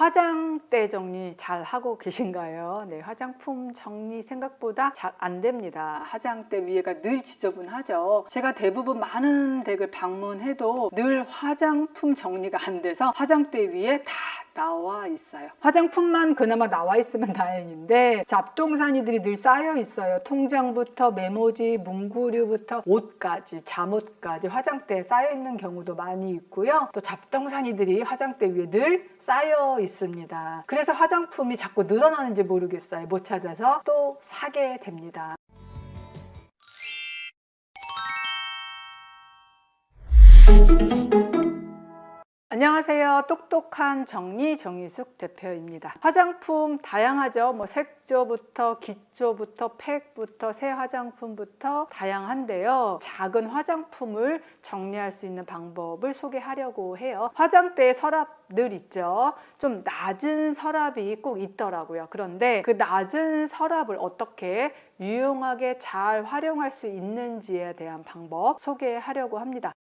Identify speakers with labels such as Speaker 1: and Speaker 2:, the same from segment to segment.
Speaker 1: 화장대 정리 잘 하고 계신가요? 네, 화장품 정리 생각보다 잘 안 됩니다. 화장대 위에가 늘 지저분하죠. 제가 대부분 많은 댁을 방문해도 늘 화장품 정리가 안 돼서 화장대 위에 다 나와 있어요. 화장품만 그나마 나와 있으면 다행인데 잡동사니들이 늘 쌓여 있어요. 통장부터 메모지, 문구류부터 옷까지, 잠옷까지 화장대에 쌓여 있는 경우도 많이 있고요. 또 잡동사니들이 화장대 위에 늘 쌓여 있습니다. 그래서 화장품이 자꾸 늘어나는지 모르겠어요. 못 찾아서 또 사게 됩니다. 안녕하세요. 똑똑한 정리 정희숙 대표입니다. 화장품 다양하죠. 뭐 색조부터 기초부터 팩부터 새 화장품부터 다양한데요. 작은 화장품을 정리할 수 있는 방법을 소개하려고 해요. 화장대에 서랍 늘 있죠. 좀 낮은 서랍이 꼭 있더라고요. 그런데 그 낮은 서랍을 어떻게 유용하게 잘 활용할 수 있는지에 대한 방법 소개하려고 합니다.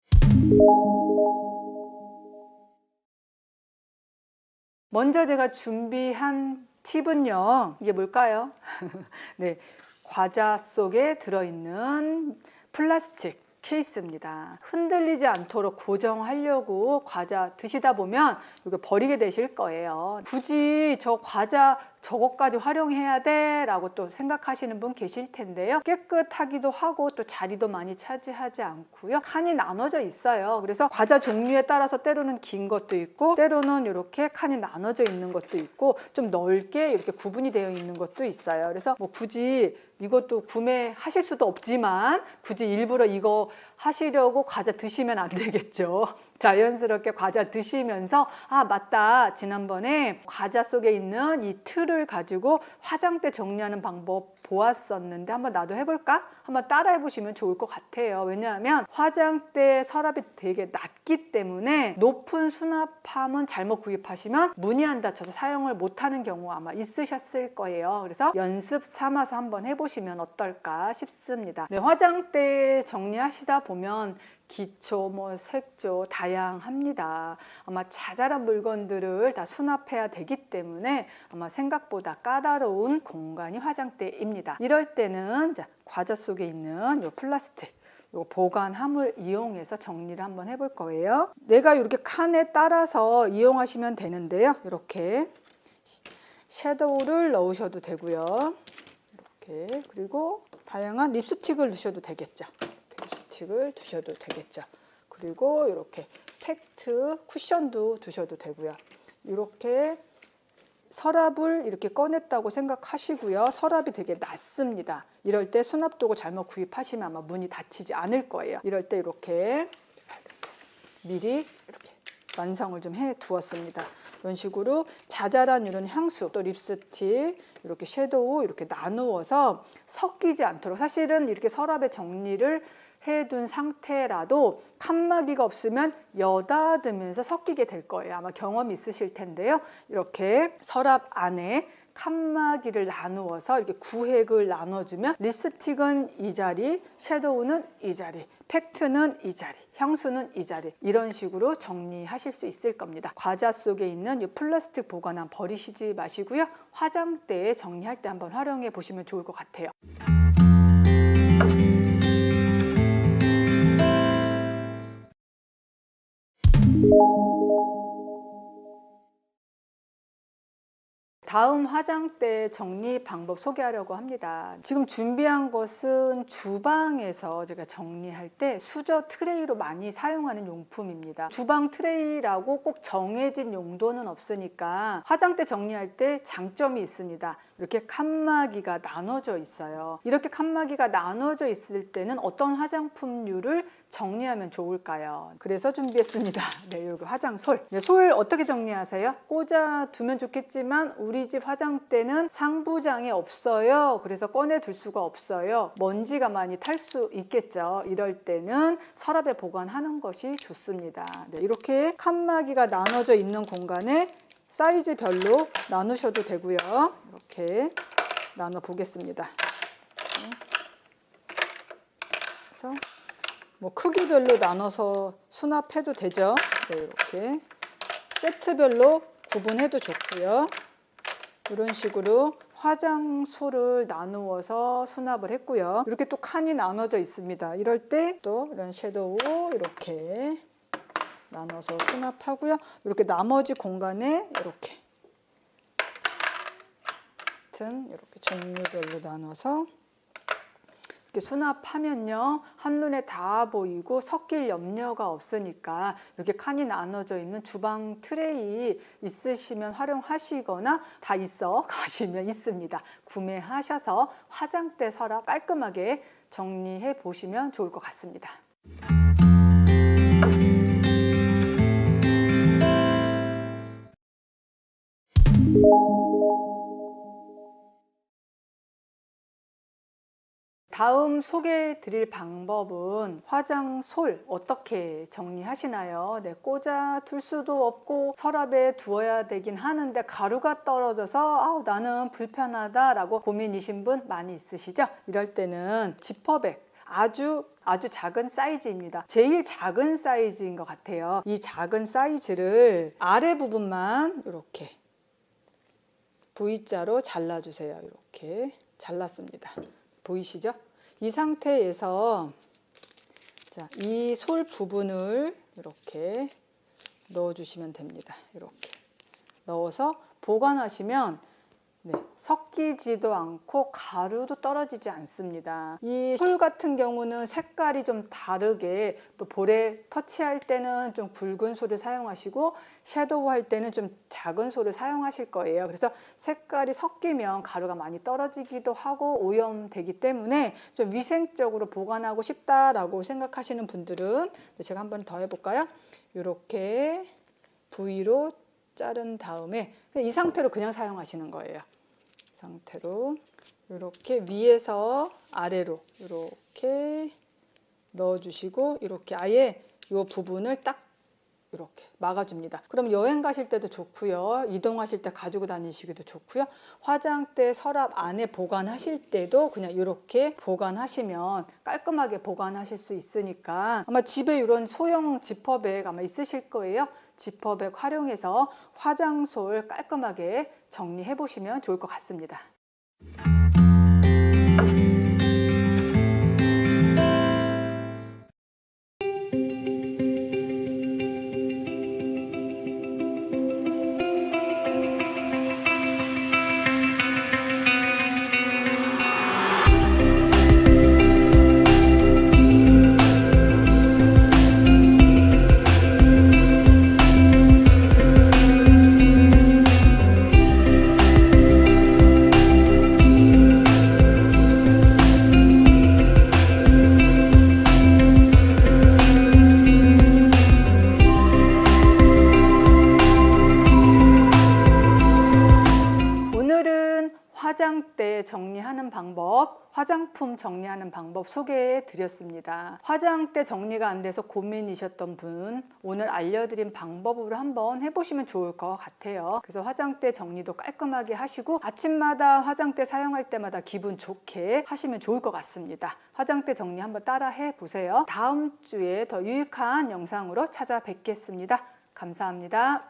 Speaker 1: 먼저 제가 준비한 팁은요. 이게 뭘까요? 네. 과자 속에 들어있는 플라스틱 케이스입니다. 흔들리지 않도록 고정하려고 과자 드시다 보면 이거 버리게 되실 거예요. 굳이 저 과자 저것까지 활용해야 돼 라고 또 생각하시는 분 계실 텐데요. 깨끗하기도 하고 또 자리도 많이 차지하지 않고요. 칸이 나눠져 있어요. 그래서 과자 종류에 따라서 때로는 긴 것도 있고 때로는 이렇게 칸이 나눠져 있는 것도 있고 좀 넓게 이렇게 구분이 되어 있는 것도 있어요. 그래서 뭐 굳이 이것도 구매하실 수도 없지만 굳이 일부러 이거 하시려고 과자 드시면 안 되겠죠. 자연스럽게 과자 드시면서 아 맞다 지난번에 과자 속에 있는 이 틀을 가지고 화장대 정리하는 방법 보았었는데 한번 나도 해볼까? 한번 따라해 보시면 좋을 것 같아요. 왜냐하면 화장대 서랍이 되게 낮기 때문에 높은 수납함은 잘못 구입하시면 문이 안 닫혀서 사용을 못하는 경우 아마 있으셨을 거예요. 그래서 연습 삼아서 한번 해보시면 어떨까 싶습니다. 네, 화장대 정리하시다 보면 기초, 뭐 색조 다양합니다. 아마 자잘한 물건들을 다 수납해야 되기 때문에 아마 생각보다 까다로운 공간이 화장대입니다. 이럴 때는 자, 과자 속에 있는 이 플라스틱 요 보관함을 이용해서 정리를 한번 해볼 거예요. 내가 이렇게 칸에 따라서 이용하시면 되는데요. 이렇게 섀도우를 넣으셔도 되고요. 이렇게 그리고 다양한 립스틱을 넣으셔도 되겠죠. 립스틱을 두셔도 되겠죠. 그리고 이렇게 팩트 쿠션도 두셔도 되고요. 이렇게 서랍을 이렇게 꺼냈다고 생각하시고요. 서랍이 되게 낮습니다. 이럴 때 수납도구 잘못 구입하시면 아마 문이 닫히지 않을 거예요. 이럴 때 이렇게 미리 이렇게 완성을 좀 해 두었습니다. 이런 식으로 자잘한 이런 향수 또 립스틱 이렇게 섀도우 이렇게 나누어서 섞이지 않도록 사실은 이렇게 서랍에 정리를 해둔 상태라도 칸막이가 없으면 여닫으면서 섞이게 될 거예요. 아마 경험 있으실 텐데요. 이렇게 서랍 안에 칸막이를 나누어서 이렇게 구획을 나눠주면 립스틱은 이 자리, 섀도우는 이 자리, 팩트는 이 자리, 향수는 이 자리 이런 식으로 정리하실 수 있을 겁니다. 과자 속에 있는 이 플라스틱 보관함 버리시지 마시고요. 화장대에 정리할 때 한번 활용해 보시면 좋을 것 같아요. 다음 화장대 정리 방법 소개하려고 합니다. 지금 준비한 것은 주방에서 제가 정리할 때 수저 트레이로 많이 사용하는 용품입니다. 주방 트레이라고 꼭 정해진 용도는 없으니까 화장대 정리할 때 장점이 있습니다. 이렇게 칸막이가 나눠져 있어요. 이렇게 칸막이가 나눠져 있을 때는 어떤 화장품류를 정리하면 좋을까요? 그래서 준비했습니다. 네, 여기 화장솔. 네, 솔 어떻게 정리하세요? 꽂아 두면 좋겠지만 우리 집 화장대는 상부장에 없어요. 그래서 꺼내 둘 수가 없어요. 먼지가 많이 탈 수 있겠죠. 이럴 때는 서랍에 보관하는 것이 좋습니다. 네, 이렇게 칸막이가 나눠져 있는 공간에 사이즈별로 나누셔도 되고요. 이렇게 나눠 보겠습니다. 네. 그래서 뭐 크기별로 나눠서 수납해도 되죠. 네, 이렇게 세트별로 구분해도 좋고요. 이런 식으로 화장소를 나누어서 수납을 했고요. 이렇게 또 칸이 나눠져 있습니다. 이럴 때 또 이런 섀도우 이렇게 나눠서 수납하고요. 이렇게 나머지 공간에 이렇게 같은 이렇게 종류별로 나눠서 이렇게 수납하면요 한눈에 다 보이고 섞일 염려가 없으니까 이렇게 칸이 나눠져 있는 주방 트레이 있으시면 활용하시거나 다 있어 가시면 있습니다 구매하셔서 화장대 서랍 깔끔하게 정리해 보시면 좋을 것 같습니다. 다음 소개해 드릴 방법은 화장솔 어떻게 정리하시나요? 네, 꽂아 둘 수도 없고 서랍에 두어야 되긴 하는데 가루가 떨어져서 아우, 나는 불편하다라고 고민이신 분 많이 있으시죠? 이럴 때는 지퍼백 아주 아주 작은 사이즈입니다. 제일 작은 사이즈인 것 같아요. 이 작은 사이즈를 아래 부분만 이렇게 V자로 잘라주세요. 이렇게 잘랐습니다. 보이시죠? 이 상태에서 자, 이 솔 부분을 이렇게 넣어 주시면 됩니다. 이렇게 넣어서 보관하시면 네, 섞이지도 않고 가루도 떨어지지 않습니다. 이 솔 같은 경우는 색깔이 좀 다르게 또 볼에 터치할 때는 좀 굵은 솔을 사용하시고 섀도우 할 때는 좀 작은 솔을 사용하실 거예요. 그래서 색깔이 섞이면 가루가 많이 떨어지기도 하고 오염되기 때문에 좀 위생적으로 보관하고 싶다라고 생각하시는 분들은 네, 제가 한번 더 해볼까요? 이렇게 V로 자른 다음에 이 상태로 그냥 사용하시는 거예요. 이 상태로 이렇게 위에서 아래로 이렇게 넣어주시고 이렇게 아예 이 부분을 딱 이렇게 막아줍니다. 그럼 여행 가실 때도 좋고요. 이동하실 때 가지고 다니시기도 좋고요. 화장대 서랍 안에 보관하실 때도 그냥 이렇게 보관하시면 깔끔하게 보관하실 수 있으니까 아마 집에 이런 소형 지퍼백 아마 있으실 거예요. 지퍼백 활용해서 화장솔 깔끔하게 정리해 보시면 좋을 것 같습니다. 정리하는 방법, 화장품 정리하는 방법 소개해 드렸습니다. 화장대 정리가 안 돼서 고민이셨던 분, 오늘 알려드린 방법으로 한번 해보시면 좋을 것 같아요. 그래서 화장대 정리도 깔끔하게 하시고 아침마다 화장대 사용할 때마다 기분 좋게 하시면 좋을 것 같습니다. 화장대 정리 한번 따라 해 보세요. 다음 주에 더 유익한 영상으로 찾아뵙겠습니다. 감사합니다.